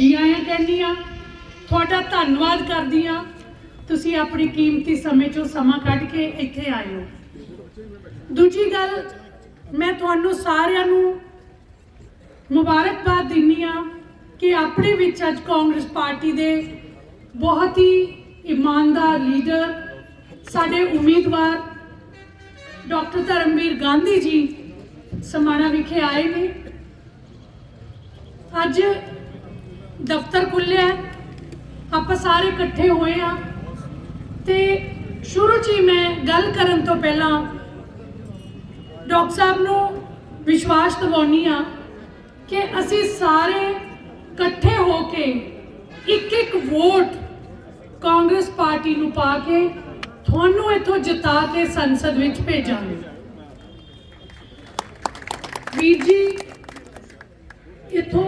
ਜੀ ਆਇਆਂ ਕਹਿੰਦੀ ਆ, ਤੁਹਾਡਾ ਧੰਨਵਾਦ ਕਰਦੀ ਆ, ਤੁਸੀਂ ਆਪਣੀ ਕੀਮਤੀ ਸਮੇਂ ਚੋਂ ਸਮਾਂ ਕੱਢ ਕੇ ਇੱਥੇ ਆਏ ਹੋ। ਦੂਜੀ ਗੱਲ, ਮੈਂ ਤੁਹਾਨੂੰ ਸਾਰਿਆਂ ਨੂੰ ਮੁਬਾਰਕਬਾਦ ਦਿੰਨੀ ਆ ਕਿ ਆਪਣੇ ਵਿੱਚ ਅੱਜ ਕਾਂਗਰਸ ਪਾਰਟੀ ਦੇ ਬਹੁਤ ਹੀ ਇਮਾਨਦਾਰ ਲੀਡਰ, ਸਾਡੇ ਉਮੀਦਵਾਰ ਡਾਕਟਰ ਧਰਮਵੀਰ ਗਾਂਧੀ ਜੀ ਸਮਾਣਾ ਵਿਖੇ ਆਏ ਨੇ। ਅੱਜ ਦਫ਼ਤਰ ਖੁੱਲਿਆ ਆਪਾਂ ਸਾਰੇ ਇਕੱਠੇ ਹੋਏ ਆ ਤੇ ਸ਼ੁਰੂ 'ਚ ਹੀ ਮੈਂ ਗੱਲ ਕਰਨ ਤੋਂ ਪਹਿਲਾਂ ਡਾਕਟਰ ਸਾਹਿਬ ਨੂੰ ਵਿਸ਼ਵਾਸ ਦਿਵਾਉਣੀ ਆ ਕਿ ਅਸੀਂ ਸਾਰੇ ਇਕੱਠੇ ਹੋ ਕੇ ਇੱਕ ਇੱਕ ਵੋਟ ਕਾਂਗਰਸ ਪਾਰਟੀ ਨੂੰ ਪਾ ਕੇ ਤੁਹਾਨੂੰ ਇੱਥੋਂ ਜਿਤਾ ਕੇ ਸੰਸਦ ਵਿੱਚ ਭੇਜਾਂਗੇ। ਵੀਰ ਜੀ, ਇੱਥੋਂ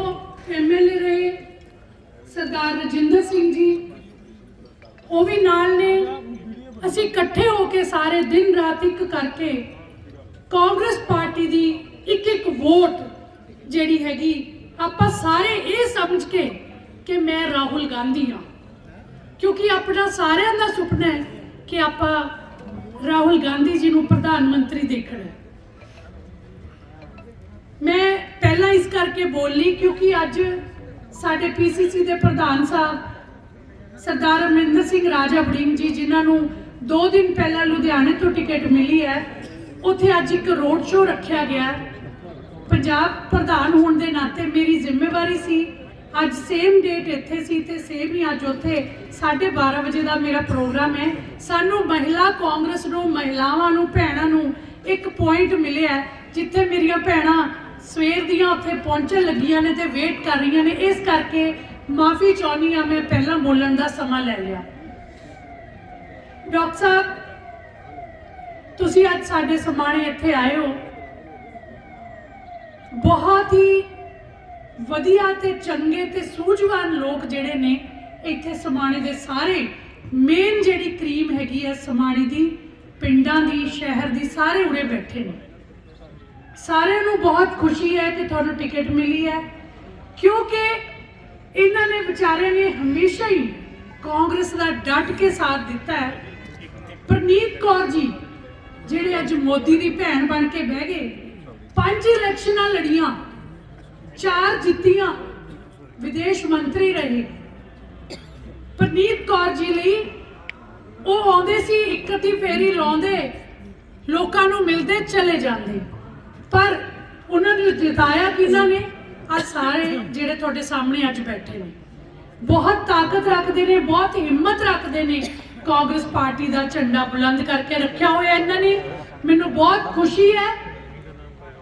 ਐਮਐਲਏ ਰਹੇ ਸਰਦਾਰ ਰਜਿੰਦਰ ਸਿੰਘ ਜੀ, ਉਹ ਵੀ ਨਾਲ ਨੇ। ਅਸੀਂ ਇਕੱਠੇ ਹੋ ਕੇ ਸਾਰੇ ਦਿਨ ਰਾਤ ਇੱਕ ਕਰਕੇ ਕਾਂਗਰਸ ਪਾਰਟੀ ਦੀ ਇੱਕ ਇੱਕ ਵੋਟ ਜਿਹੜੀ ਹੈਗੀ, ਆਪਾਂ ਸਾਰੇ ਇਹ ਸਮਝ ਕੇ ਕਿ ਮੈਂ ਰਾਹੁਲ ਗਾਂਧੀ ਹਾਂ। ਕਿਉਂਕਿ ਆਪਣਾ ਸਾਰਿਆਂ ਦਾ ਸੁਪਨਾ ਹੈ ਕਿ ਆਪਾਂ ਰਾਹੁਲ ਗਾਂਧੀ ਜੀ ਨੂੰ ਪ੍ਰਧਾਨ ਮੰਤਰੀ ਦੇਖਣਾ ਹੈ। ਮੈਂ ਪਹਿਲਾਂ ਇਸ ਕਰਕੇ ਬੋਲੀ ਕਿਉਂਕਿ ਅੱਜ ਸਾਡੇ ਪੀਸੀਸੀ ਦੇ ਪ੍ਰਧਾਨ ਸਾਹਿਬ, ਸਰਦਾਰ ਅਮਰਿੰਦਰ ਸਿੰਘ ਰਾਜਾ ਵੜਿੰਗ ਜੀ, ਜਿਨ੍ਹਾਂ ਨੂੰ 2 ਦਿਨ ਪਹਿਲਾਂ ਲੁਧਿਆਣੇ ਤੋਂ ਟਿਕਟ ਮਿਲੀ ਹੈ, ਉੱਥੇ ਅੱਜ ਇੱਕ ਰੋਡ ਸ਼ੋਅ ਰੱਖਿਆ ਗਿਆ ਪੰਜਾਬ ਪ੍ਰਧਾਨ ਹੋਣ ਦੇ ਨਾਤੇ ਮੇਰੀ ਜ਼ਿੰਮੇਵਾਰੀ ਸੀ, ਅੱਜ ਸੇਮ ਡੇਟ ਇੱਥੇ ਸੀ ਤੇ ਸੇਮ ਹੀ ਅੱਜ ਉੱਥੇ 12:30 ਵਜੇ ਦਾ ਮੇਰਾ ਪ੍ਰੋਗਰਾਮ ਹੈ। ਸਾਨੂੰ ਮਹਿਲਾ ਕਾਂਗਰਸ ਨੂੰ, ਮਹਿਲਾਵਾਂ ਨੂੰ, ਭੈਣਾਂ ਨੂੰ ਇੱਕ ਪੁਆਇੰਟ ਮਿਲਿਆ ਜਿੱਥੇ ਮੇਰੀਆਂ ਭੈਣਾਂ ਸਵੇਰ ਦੀਆਂ ਉੱਥੇ ਪਹੁੰਚਣ ਲੱਗੀਆਂ ਨੇ ਤੇ ਵੇਟ ਕਰ ਰਹੀਆਂ ਨੇ। ਇਸ ਕਰਕੇ ਮਾਫੀ ਚਾਹੁੰਦੀ ਆ ਮੈਂ ਪਹਿਲਾਂ ਬੋਲਣ ਦਾ ਸਮਾਂ ਲੈ ਲਿਆ। ਡਾਕਟਰ ਸਾਹਿਬ, ਤੁਸੀਂ ਅੱਜ ਸਾਡੇ ਸਮਾਣੇ ਇੱਥੇ ਆਏ ਹੋ। ਬਹੁਤ ਹੀ ਵਧੀਆ ਤੇ ਚੰਗੇ ਤੇ ਸੂਝਵਾਨ ਲੋਕ ਜਿਹੜੇ ਨੇ ਇੱਥੇ ਸਮਾਣੇ ਦੇ ਸਾਰੇ। ਮੇਨ ਜਿਹੜੀ ਕਰੀਮ ਹੈਗੀ ਹੈ ਸਮਾਣੇ ਦੀ, ਪਿੰਡਾਂ ਦੀ, ਸ਼ਹਿਰ ਦੀ, ਸਾਰੇ ਉਰੇ ਬੈਠੇ ਨੇ। ਸਾਰਿਆਂ ਨੂੰ ਬਹੁਤ ਖੁਸ਼ੀ ਹੈ ਕਿ ਤੁਹਾਨੂੰ ਟਿਕਟ ਮਿਲੀ ਹੈ, ਕਿਉਂਕਿ ਇਹਨਾਂ ਨੇ ਵਿਚਾਰਿਆਂ ਨੇ ਹਮੇਸ਼ਾ ਹੀ ਕਾਂਗਰਸ ਦਾ ਡਟ ਕੇ ਸਾਥ ਦਿੱਤਾ ਹੈ। ਪ੍ਰਨੀਤ ਕੌਰ ਜੀ, ਜਿਹੜੇ ਅੱਜ ਮੋਦੀ ਦੀ ਭੈਣ ਬਣ ਕੇ ਬਹਿ ਗਏ, ਪੰਜ ਇਲੈਕਸ਼ਨਾਂ ਲੜੀਆਂ, ਚਾਰ ਜਿੱਤੀਆਂ, ਵਿਦੇਸ਼ ਮੰਤਰੀ ਰਹੇ। ਪ੍ਰਨੀਤ ਕੌਰ ਜੀ ਲਈ ਉਹ ਆਉਂਦੇ ਸੀ, ਇੱਕ ਅੱਧੀ ਫੇਰੀ ਲਾਉਂਦੇ, ਲੋਕਾਂ ਨੂੰ ਮਿਲਦੇ ਚਲੇ ਜਾਂਦੇ। ਪਰ ਉਹਨਾਂ ਨੂੰ ਜਿਤਾਇਆ ਕਿਹਨਾਂ ਨੇ? ਆ ਸਾਰੇ ਜਿਹੜੇ ਤੁਹਾਡੇ ਸਾਹਮਣੇ ਅੱਜ ਬੈਠੇ ਨੇ। ਬਹੁਤ ਤਾਕਤ ਰੱਖਦੇ ਨੇ, ਬਹੁਤ ਹਿੰਮਤ ਰੱਖਦੇ ਨੇ। ਕਾਂਗਰਸ ਪਾਰਟੀ ਦਾ ਝੰਡਾ ਬੁਲੰਦ ਕਰਕੇ ਰੱਖਿਆ ਹੋਇਆ ਇਹਨਾਂ ਨੇ। ਮੈਨੂੰ ਬਹੁਤ ਖੁਸ਼ੀ ਹੈ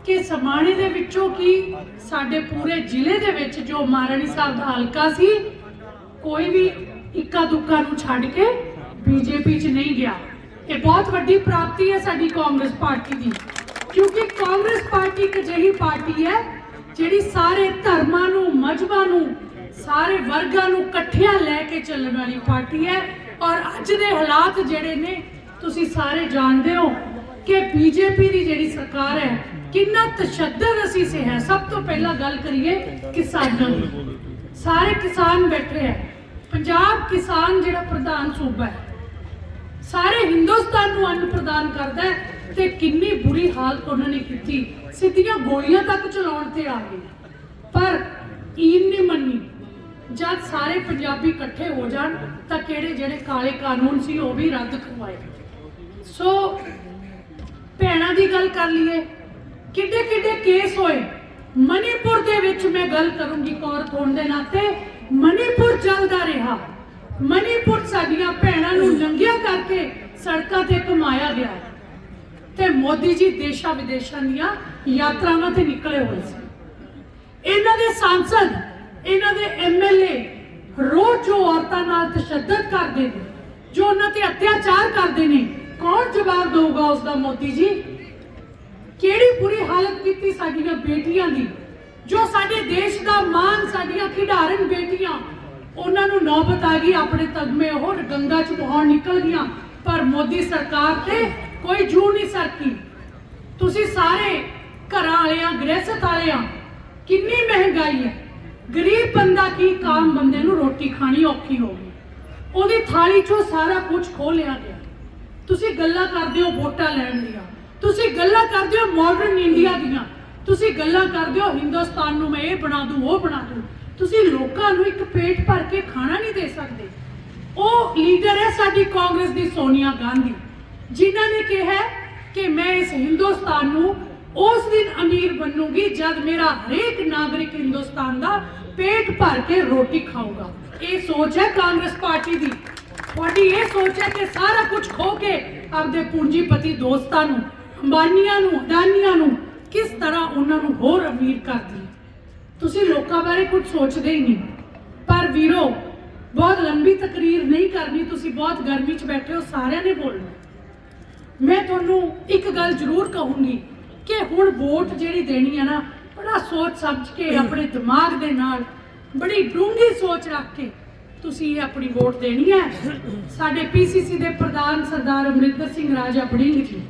ਕਿ ਸਮਾਣੇ ਦੇ ਵਿੱਚੋਂ ਕੀ ਸਾਡੇ ਪੂਰੇ ਜ਼ਿਲ੍ਹੇ ਦੇ ਵਿੱਚ ਜੋ ਮਹਾਰਾਣੀ ਸਾਹਿਬ ਦਾ ਹਲਕਾ ਸੀ, ਕੋਈ ਵੀ ਇੱਕਾ ਦੁੱਕਾ ਨੂੰ ਛੱਡ ਕੇ ਬੀਜੇਪੀ 'ਚ ਨਹੀਂ ਗਿਆ। ਇਹ ਬਹੁਤ ਵੱਡੀ ਪ੍ਰਾਪਤੀ ਹੈ ਸਾਡੀ ਕਾਂਗਰਸ ਪਾਰਟੀ ਦੀ। ਕਿਉਂਕਿ ਕਾਂਗਰਸ ਪਾਰਟੀ ਇੱਕ ਅਜਿਹੀ ਪਾਰਟੀ ਹੈ ਜਿਹੜੀ ਸਾਰੇ ਧਰਮਾਂ ਨੂੰ ਮਜ਼ਹਬਾਂ ਨੂੰ, ਸਾਰੇ ਵਰਗਾਂ ਨੂੰ ਇਕੱਠਿਆਂ ਲੈ ਕੇ ਚੱਲਣ ਵਾਲੀ ਪਾਰਟੀ ਹੈ। ਔਰ ਅੱਜ ਦੇ ਹਾਲਾਤ ਜਿਹੜੇ ਨੇ, ਤੁਸੀਂ ਸਾਰੇ ਜਾਣਦੇ ਹੋ ਕਿ ਬੀਜੇਪੀ ਦੀ ਜਿਹੜੀ ਸਰਕਾਰ ਹੈ, ਕਿੰਨਾ ਤਸ਼ੱਦਦ ਅਸੀਂ ਸੇ ਹੈ। ਸਭ ਤੋਂ ਪਹਿਲਾਂ ਗੱਲ ਕਰੀਏ ਕਿਸਾਨਾਂ ਦੀ। ਸਾਰੇ ਕਿਸਾਨ ਬੈਠੇ ਹੈ। ਪੰਜਾਬ ਕਿਸਾਨ ਜਿਹੜਾ ਪ੍ਰਧਾਨ ਸੂਬਾ ਹੈ, ਸਾਰੇ ਹਿੰਦੁਸਤਾਨ ਨੂੰ ਅੰਨ ਪ੍ਰਦਾਨ ਕਰਦਾ ਹੈ। ਤੇ ਕਿੰਨੀ ਬੁਰੀ ਹਾਲਤ ਉਹਨਾਂ ਨੇ ਕੀਤੀ। ਸਿੱਧੀਆਂ ਗੋਲੀਆਂ ਤੱਕ ਚਲਾਉਣ ਤੇ ਆ ਗਏ। ਪਰ ਈਨ ਨੇ ਮੰਨੀ। ਜਦ ਸਾਰੇ ਪੰਜਾਬੀ ਇਕੱਠੇ ਹੋ ਜਾਣ, ਤਾਂ ਕਿਹੜੇ ਜਿਹੜੇ ਕਾਲੇ ਕਾਨੂੰਨ ਸੀ, ਉਹ ਵੀ ਰੱਦ ਕਰਵਾਏ। ਸੋ ਭੈਣਾਂ ਦੀ ਗੱਲ ਕਰ ਲਈਏ। ਕਿੱਡੇ ਕਿੱਡੇ ਕੇਸ ਹੋਏ। ਮਨੀਪੁਰ ਦੇ ਵਿੱਚ ਮੈਂ ਗੱਲ ਕਰੂੰਗੀ ਕੌਰ ਹੋਣ ਦੇ ਨਾਤੇ ਮਨੀਪੁਰ ਚੱਲਦਾ ਰਿਹਾ। ਮਨੀਪੁਰ ਸਾਡੀਆਂ ਭੈਣਾਂ ਨੂੰ ਲੰਘਿਆ ਕਰਕੇ ਸੜਕਾਂ ਤੇ ਘੁਮਾਇਆ ਗਿਆ। ਤੇ ਮੋਦੀ ਜੀ ਦੇਸ਼ਾਂ ਵਿਦੇਸ਼ਾਂ ਦੀਆਂ ਯਾਤਰਾਵਾਂ ਤੇ ਨਿਕਲੇ ਹੋਏ ਸੀ। ਇਹਨਾਂ ਦੇ ਸਾਂਸਦ, ਇਹਨਾਂ ਦੇ ਐਮਐਲਏ ਰੋਜ਼ ਜੋ ਔਰਤਾਂ ਨਾਲ ਤਸ਼ੱਦਦ ਕਰਦੇ ਨੇ, ਜੋ ਉਹਨਾਂ ਤੇ ਅਤਿਆਚਾਰ ਕਰਦੇ ਨੇ, ਕੌਣ ਜਵਾਬ ਦੇਊਗਾ ਉਸ ਦਾ ਮੋਦੀ ਜੀ? ਕਿਹੜੀ ਬੁਰੀ ਹਾਲਤ ਕੀਤੀ ਸਾਡੀਆਂ ਬੇਟੀਆਂ ਦੀ, ਜੋ ਸਾਡੇ ਦੇਸ਼ ਦਾ ਮਾਨ ਸਾਡੀਆਂ ਖਿਡਾਰਨ ਬੇਟੀਆਂ, ਉਹਨਾਂ ਨੂੰ ਨੌਬਤ ਆ ਗਈ, ਆਪਣੇ ਤਗਮੇ ਉਹ ਗੰਗਾ ਚ ਬਹਾਉਣ ਨਿਕਲ ਗਈਆਂ, ਪਰ ਮੋਦੀ ਸਰਕਾਰ ਤੇ ਕੋਈ ਜੂ ਨਹੀਂ ਸਰਕੀ। ਤੁਸੀਂ ਸਾਰੇ ਘਰਾਂ ਵਾਲਿਆਂ ਗ੍ਰਹਿਸਤ ਵਾਲਿਆਂ, ਕਿੰਨੀ ਮਹਿੰਗਾਈ ਹੈ। ਗਰੀਬ ਬੰਦਾ ਕੀ ਕਾਮ ਬੰਦੇ ਨੂੰ ਰੋਟੀ ਖਾਣੀ ਔਖੀ ਹੋ ਗਈ। ਉਹਦੀ ਥਾਲੀ ਚੋਂ ਸਾਰਾ ਕੁਝ ਖੋ ਲਿਆ ਗਿਆ। ਤੁਸੀਂ ਗੱਲਾਂ ਕਰਦੇ ਹੋ ਵੋਟਾਂ ਲੈਣ ਦੀਆਂ। ਤੁਸੀਂ ਗੱਲਾਂ ਕਰਦੇ ਹੋ ਮਾਡਰਨ ਇੰਡੀਆ ਦੀਆਂ। ਤੁਸੀਂ ਗੱਲਾਂ ਕਰਦੇ ਹੋ ਹਿੰਦੁਸਤਾਨ ਨੂੰ ਮੈਂ ਇਹ ਬਣਾ ਦੂੰ, ਉਹ ਬਣਾ ਦੂੰ। ਤੁਸੀਂ ਲੋਕਾਂ ਨੂੰ ਇੱਕ ਪੇਟ ਭਰ ਕੇ ਖਾਣਾ ਨਹੀਂ ਦੇ ਸਕਦੇ। ਉਹ ਲੀਡਰ ਹੈ ਸਾਡੀ ਕਾਂਗਰਸ ਦੀ ਸੋਨੀਆ ਗਾਂਧੀ। ਜਿਨ੍ਹਾਂ ਨੇ ਕਿਹਾ ਕਿ ਮੈਂ ਇਸ ਹਿੰਦੁਸਤਾਨ ਨੂੰ ਉਸ ਦਿਨ ਅਮੀਰ ਬਣੂੰਗੀ ਜਦ ਮੇਰਾ ਹਰੇਕ ਨਾਗਰਿਕ ਹਿੰਦੁਸਤਾਨ ਦਾ ਪੇਟ ਭਰ ਕੇ ਰੋਟੀ ਖਾਊਗਾ। ਇਹ ਸੋਚ ਹੈ ਕਾਂਗਰਸ ਪਾਰਟੀ ਦੀ। ਤੁਹਾਡੀ ਇਹ ਸੋਚ ਹੈ ਕਿ ਸਾਰਾ ਕੁਝ ਖੋ ਕੇ ਆਪਦੇ ਪੂੰਜੀਪਤੀ ਦੋਸਤਾਂ ਨੂੰ, ਅੰਬਾਨੀਆਂ ਨੂੰ, ਅਡਾਨੀਆਂ ਨੂੰ ਕਿਸ ਤਰ੍ਹਾਂ ਉਹਨਾਂ ਨੂੰ ਹੋਰ ਅਮੀਰ ਕਰਦੀ ਹੈ ਤੁਸੀਂ ਲੋਕਾਂ ਬਾਰੇ ਕੁਝ ਸੋਚਦੇ ਹੀ ਨਹੀਂ। ਪਰ ਵੀਰੋ, ਬਹੁਤ ਲੰਬੀ ਤਕਰੀਰ ਨਹੀਂ ਕਰਨੀ, ਤੁਸੀਂ ਬਹੁਤ ਗਰਮੀ 'ਚ ਬੈਠੇ ਹੋ, ਸਾਰਿਆਂ ਨੇ ਬੋਲਣਾ। ਮੈਂ ਤੁਹਾਨੂੰ ਇੱਕ ਗੱਲ ਜ਼ਰੂਰ ਕਹੂੰਗੀ ਕਿ ਹੁਣ ਵੋਟ ਜਿਹੜੀ ਦੇਣੀ ਹੈ ਨਾ ਬੜਾ ਸੋਚ ਸਮਝ ਕੇ ਆਪਣੇ ਦਿਮਾਗ ਦੇ ਨਾਲ ਬੜੀ ਡੂੰਘੀ ਸੋਚ ਰੱਖ ਕੇ ਤੁਸੀਂ ਇਹ ਆਪਣੀ ਵੋਟ ਦੇਣੀ ਹੈ। ਸਾਡੇ ਪੀਸੀਸੀ ਦੇ ਪ੍ਰਧਾਨ ਸਰਦਾਰ ਅਮਰਿੰਦਰ ਸਿੰਘ ਰਾਜਾ ਬੜਿੰਗ ਜੀ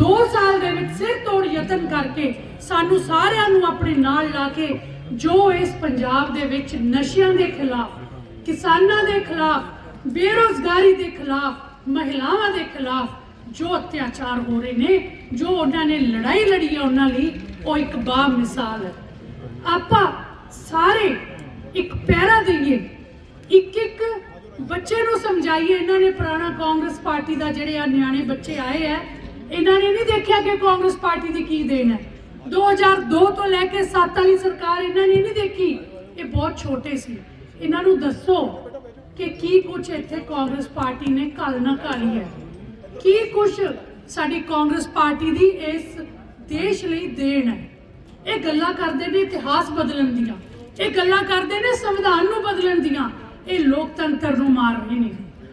2 ਸਾਲ ਦੇ ਵਿੱਚ ਸਿਰ ਤੋੜ ਯਤਨ ਕਰਕੇ ਸਾਨੂੰ ਸਾਰਿਆਂ ਨੂੰ ਆਪਣੇ ਨਾਲ ਲਾ ਕੇ ਜੋ ਇਸ ਪੰਜਾਬ ਦੇ ਵਿੱਚ ਨਸ਼ਿਆਂ ਦੇ ਖਿਲਾਫ ਕਿਸਾਨਾਂ ਦੇ ਖਿਲਾਫ ਬੇਰੋਜ਼ਗਾਰੀ ਦੇ ਖਿਲਾਫ ਮਹਿਲਾਵਾਂ ਦੇ ਖਿਲਾਫ ਜੋ ਅਤਿਆਚਾਰ ਹੋ ਰਹੇ ਨੇ, ਜੋ ਉਹਨਾਂ ਨੇ ਲੜਾਈ ਲੜੀ ਹੈ ਉਹਨਾਂ ਲਈ, ਉਹ ਇੱਕ ਬਾ ਮਿਸਾਲ ਹੈ। ਆਪਾਂ ਸਾਰੇ ਇੱਕ ਪੈਰਾ ਦਈਏ ਇੱਕ ਇੱਕ ਬੱਚੇ ਨੂੰ ਸਮਝਾਈਏ, ਇਹਨਾਂ ਨੇ ਪੁਰਾਣਾ ਕਾਂਗਰਸ ਪਾਰਟੀ ਦਾ ਜਿਹੜੇ ਆ ਨਿਆਣੇ ਬੱਚੇ ਆਏ ਆ, ਇਹਨਾਂ ਨੇ ਨਹੀਂ ਦੇਖਿਆ ਕਿ ਕਾਂਗਰਸ ਪਾਰਟੀ ਦੀ ਕੀ ਦੇਣ ਹੈ। 2002 ਤੋਂ ਲੈ ਕੇ 7 ਵਾਲੀ ਸਰਕਾਰ ਇਹਨਾਂ ਨੇ ਨਹੀਂ ਦੇਖੀ। ਇਹ ਬਹੁਤ ਛੋਟੇ ਸੀ। ਇਹਨਾਂ ਨੂੰ ਦੱਸੋ ਕਿ ਕੀ ਕੁਝ ਇੱਥੇ ਕਾਂਗਰਸ ਪਾਰਟੀ ਨੇ ਕੱਲ ਨਾ ਕਾਲੀ ਹੈ। ਕੀ ਕੁਝ ਸਾਡੀ ਕਾਂਗਰਸ ਪਾਰਟੀ ਦੀ ਇਸ ਦੇਸ਼ ਲਈ ਦੇਣ ਹੈ? ਇਹ ਗੱਲਾਂ ਕਰਦੇ ਨੇ ਇਤਿਹਾਸ ਬਦਲਣ ਦੀਆਂ। ਇਹ ਗੱਲਾਂ ਕਰਦੇ ਨੇ ਸੰਵਿਧਾਨ ਨੂੰ ਬਦਲਣ ਦੀਆਂ। ਇਹ ਲੋਕਤੰਤਰ ਨੂੰ ਮਾਰ ਰਹੇ ਨੇ।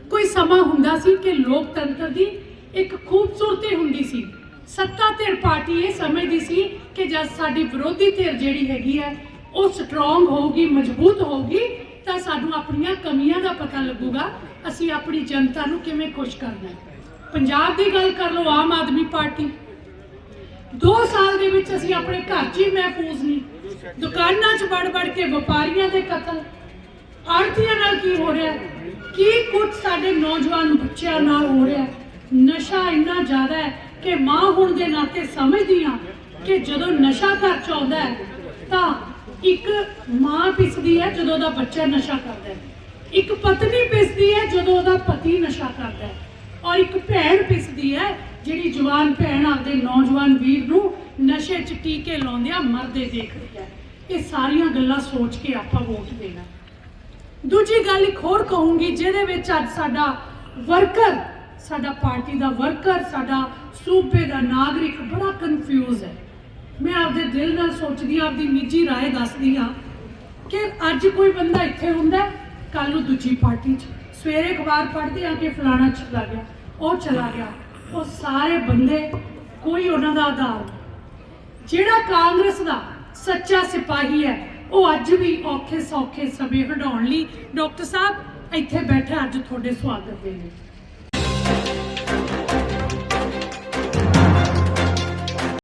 ਕੋਈ ਸਮਾਂ ਹੁੰਦਾ ਸੀ ਕਿ ਲੋਕਤੰਤਰ ਦੀ ਇੱਕ ਖੂਬਸੂਰਤੀ ਹੁੰਦੀ ਸੀ। ਸੱਤਾ ਧਿਰ ਪਾਰਟੀ ਇਹ ਸਮਝਦੀ ਸੀ ਕਿ ਜਦ ਸਾਡੀ ਵਿਰੋਧੀ ਧਿਰ ਜਿਹੜੀ ਹੈਗੀ ਹੈ, ਉਹ ਸਟਰੋਂਗ ਹੋਊਗੀ, ਮਜ਼ਬੂਤ ਹੋਊਗੀ, ਤਾਂ ਸਾਨੂੰ ਆਪਣੀਆਂ ਕਮੀਆਂ ਦਾ ਪਤਾ ਲੱਗੂਗਾ। ਅਸੀਂ ਆਪਣੀ ਜਨਤਾ ਨੂੰ ਕਿਵੇਂ ਖੁਸ਼ ਕਰਨਾ ਹੈ? ਪੰਜਾਬ ਦੀ ਗੱਲ ਕਰ ਲਓ, ਆਮ ਆਦਮੀ ਪਾਰਟੀ। 2 ਸਾਲ ਦੇ ਵਿੱਚ ਅਸੀਂ ਆਪਣੇ ਘਰ 'ਚ ਹੀ ਮਹਿਫੂਜ਼ ਨਹੀਂ। ਦੁਕਾਨਾਂ 'ਚ ਵੜ ਵੜ ਕੇ ਵਪਾਰੀਆਂ ਦੇ ਕਤਲ। ਆੜਤੀਆਂ ਨਾਲ ਕੀ ਹੋ ਰਿਹਾ? ਕੀ ਕੁਝ ਸਾਡੇ ਨੌਜਵਾਨ ਬੱਚਿਆਂ ਨਾਲ ਹੋ ਰਿਹਾ? ਨਸ਼ਾ ਇੰਨਾ ਜ਼ਿਆਦਾ ਹੈ ਕਿ ਮਾਂ ਹੋਣ ਦੇ ਨਾਤੇ ਸਮਝਦੀ ਹਾਂ ਕਿ ਜਦੋਂ ਨਸ਼ਾ ਘਰ 'ਚ ਆਉਂਦਾ ਹੈ, ਤਾਂ ਇੱਕ ਮਾਂ ਪਿਸਦੀ ਹੈ ਜਦੋਂ ਉਹਦਾ ਬੱਚਾ ਨਸ਼ਾ ਕਰਦਾ ਹੈ। ਇੱਕ ਪਤਨੀ ਪਿਸਦੀ ਹੈ ਜਦੋਂ ਉਹਦਾ ਪਤੀ ਨਸ਼ਾ ਕਰਦਾ ਹੈ। ਔਰ ਇੱਕ ਭੈਣ ਪਿਸਦੀ ਹੈ ਜਿਹੜੀ ਜਵਾਨ ਭੈਣ ਆਪਦੇ ਨੌਜਵਾਨ ਵੀਰ ਨੂੰ ਨਸ਼ੇ 'ਚ ਟੀਕੇ ਲਾਉਂਦਿਆਂ ਮਰਦੇ ਦੇਖਦੀ ਹੈ ਇਹ ਸਾਰੀਆਂ ਗੱਲਾਂ ਸੋਚ ਕੇ ਆਪਾਂ ਵੋਟ ਦੇਣਾ ਦੂਜੀ ਗੱਲ ਇੱਕ ਹੋਰ ਕਹੂੰਗੀ ਜਿਹਦੇ ਵਿੱਚ ਅੱਜ ਸਾਡਾ ਵਰਕਰ ਸਾਡਾ ਪਾਰਟੀ ਦਾ ਵਰਕਰ ਸਾਡਾ ਸੂਬੇ ਦਾ ਨਾਗਰਿਕ ਬੜਾ ਕਨਫਿਊਜ਼ ਹੈ ਮੈਂ ਆਪਦੇ ਦਿਲ ਨਾਲ ਸੋਚਦੀ ਹਾਂ ਆਪਦੀ ਨਿੱਜੀ رائے ਦੱਸਦੀ ਹਾਂ ਕਿ ਅੱਜ ਕੋਈ ਬੰਦਾ ਇੱਥੇ ਹੁੰਦਾ ਕੱਲ ਨੂੰ ਦੂਜੀ ਪਾਰਟੀ 'ਚ ਸਵੇਰੇ ਅਖਬਾਰ ਪੜ੍ਹਦੇ ਆ ਕਿ ਫਲਾਣਾ ਚਲਾ ਗਿਆ, ਉਹ ਚਲਾ ਗਿਆ ਉਹ ਸਾਰੇ ਬੰਦੇ, ਕੋਈ ਉਹਨਾਂ ਦਾ ਆਧਾਰ ਨਹੀਂ। ਜਿਹੜਾ ਕਾਂਗਰਸ ਦਾ ਸੱਚਾ ਸਿਪਾਹੀ ਹੈ, ਉਹ ਅੱਜ ਵੀ ਔਖੇ ਸੌਖੇ ਸਮੇਂ ਹਟਾਉਣ ਲਈ ਡਾਕਟਰ ਸਾਹਿਬ ਇੱਥੇ ਬੈਠੇ ਅੱਜ ਤੁਹਾਡੇ ਸਵਾਗਤ ਦੇ ਲਈ